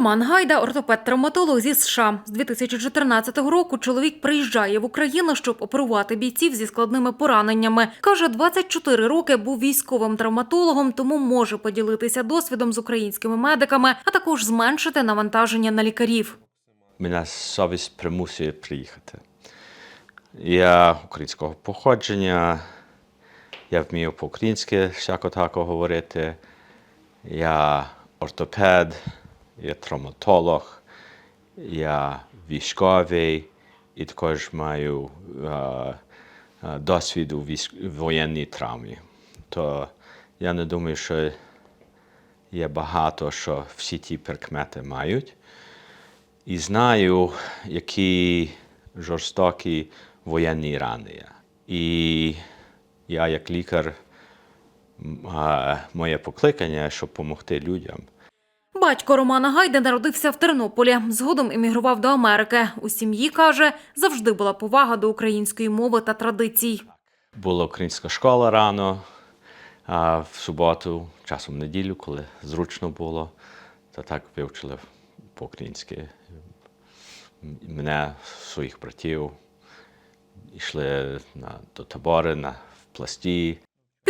Роман Гайда, ортопед-травматолог зі США. З 2014 року чоловік приїжджає в Україну, щоб оперувати бійців зі складними пораненнями. Каже, 24 роки був військовим травматологом, тому може поділитися досвідом з українськими медиками, а також зменшити навантаження на лікарів. Мене совість примусує приїхати. Я українського походження, я вмію по-українськи всяко тако говорити. Я ортопед, я травматолог, я військовий і також маю е, е, досвід у військ... воєнній травмі. То я не думаю, що є багато, що всі ті прикмети мають. І знаю, які жорстокі воєнні рани є. І я, як лікар, м, моє покликання, щоб допомогти людям. Батько Романа Гайда народився в Тернополі. Згодом емігрував до Америки. У сім'ї каже, завжди була повага до української мови та традицій. Була українська школа рано, а в суботу, часом в неділю, коли зручно було, то так вивчили по-українськи. Мене, своїх братів, йшли на, до табори на в пласті.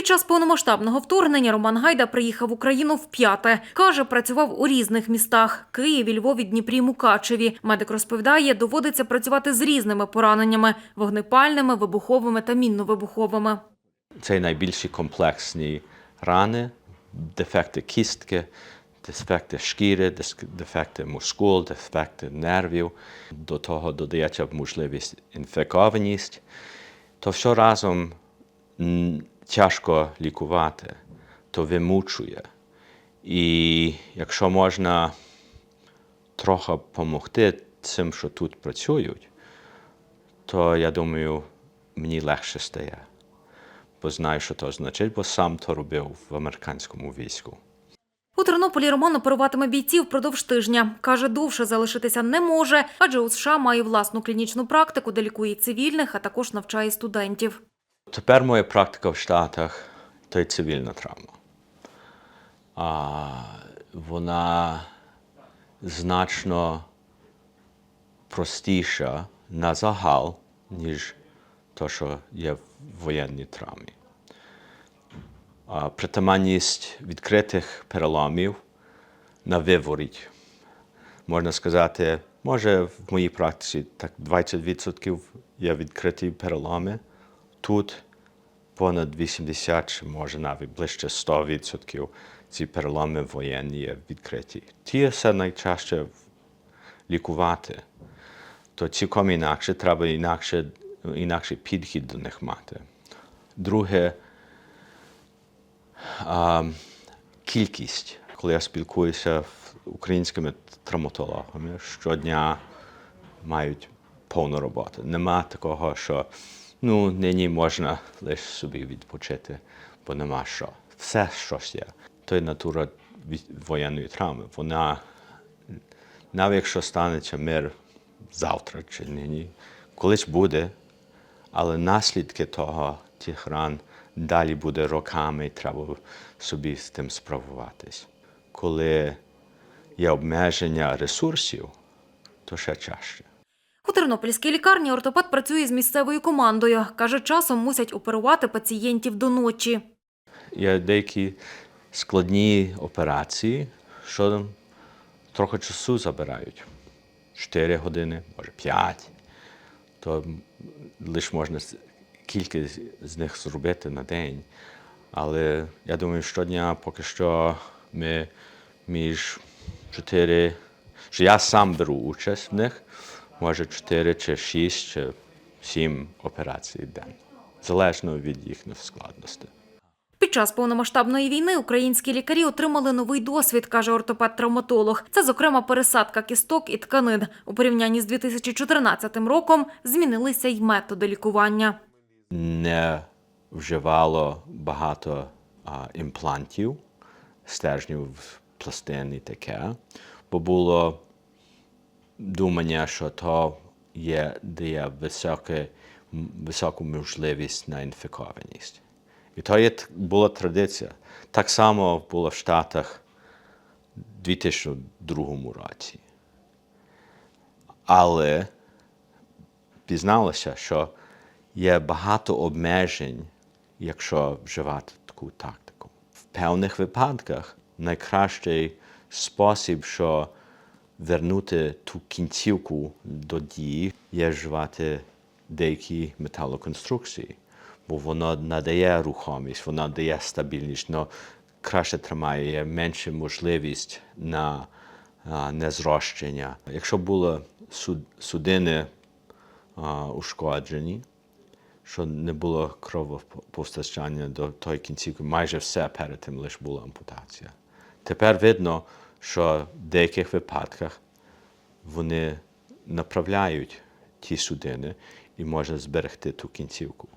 Під час повномасштабного вторгнення Роман Гайда приїхав в Україну вп'яте. Каже, працював у різних містах – Києві, Львові, Дніпрі, Мукачеві. Медик розповідає, доводиться працювати з різними пораненнями – вогнепальними, вибуховими та мінно-вибуховими. Це найбільші комплексні рани, дефекти кістки, дефекти шкіри, дефекти мускул, дефекти нервів. До того додається можливість інфікованість. То все разом тяжко лікувати, то вимучує. І якщо можна трохи допомогти цим, що тут працюють, то я думаю, мені легше стає бо знаю, що то значить, бо сам то робив в американському війську. У Тернополі Роман оперуватиме бійців впродовж тижня. Каже, довше залишитися не може, адже у США має власну клінічну практику, де лікує цивільних, а також навчає студентів. Тепер моя практика в Штатах то є цивільна травма. А, вона значно простіша на загал, ніж то, що є в воєнній травмі. А, притаманність відкритих переломів на виворіть. Можна сказати, може в моїй практиці так 20% є відкриті переломи. Тут понад 80 чи може навіть ближче 100% ці переломи воєнні є відкриті. Ті все найчастіше лікувати, то цілком інакше треба інакше, інакший підхід до них мати. Друге, а, кількість. Коли я спілкуюся з українськими травматологами, щодня мають повну роботу. Нема такого, що ну, нині можна лише собі відпочити, бо нема що. Все щось є. То є натура воєнної травми. Вона, навіть якщо станеться мир завтра чи нині, колись буде, але наслідки того, тих ран, далі буде роками, і треба собі з тим справуватись. Коли є обмеження ресурсів, то ще чаще. У Тернопільській лікарні ортопед працює з місцевою командою. Каже, часом мусять оперувати пацієнтів до ночі. Є деякі складні операції, що трохи часу забирають. 4 години, може 5. То лише можна кілька з- них зробити на день. Але я думаю, щодня поки що ми між 4, що я сам беру участь в них, може 4 чи 6 чи 7 операцій в день, залежно від їхніх складностей. Під час повномасштабної війни українські лікарі отримали новий досвід, каже ортопед-травматолог. Це, зокрема, пересадка кісток і тканин. У порівнянні з 2014 роком змінилися й методи лікування. не вживало багато а, імплантів, стержнів, пластин і таке, бо було думання, що то є, дає високе, високу можливість на інфікованість. І то є, була традиція. Так само було в Штатах 2002 році. Але пізналося, що є багато обмежень, якщо вживати таку тактику. В певних випадках найкращий спосіб, що вернути ту кінцівку до дії, є вживати деякі металоконструкції, бо воно надає рухомість, воно дає стабільність, але краще тримає, є менша можливість на незрощення. Якщо були судини ушкоджені, що не було кровопостачання до тої кінцівки, майже все перед тим лише була ампутація. Тепер видно, що в деяких випадках вони направляють ті судини і можна зберегти ту кінцівку.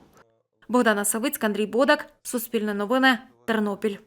Богдана Савицька, Андрій Бодак, Суспільне новини, Тернопіль.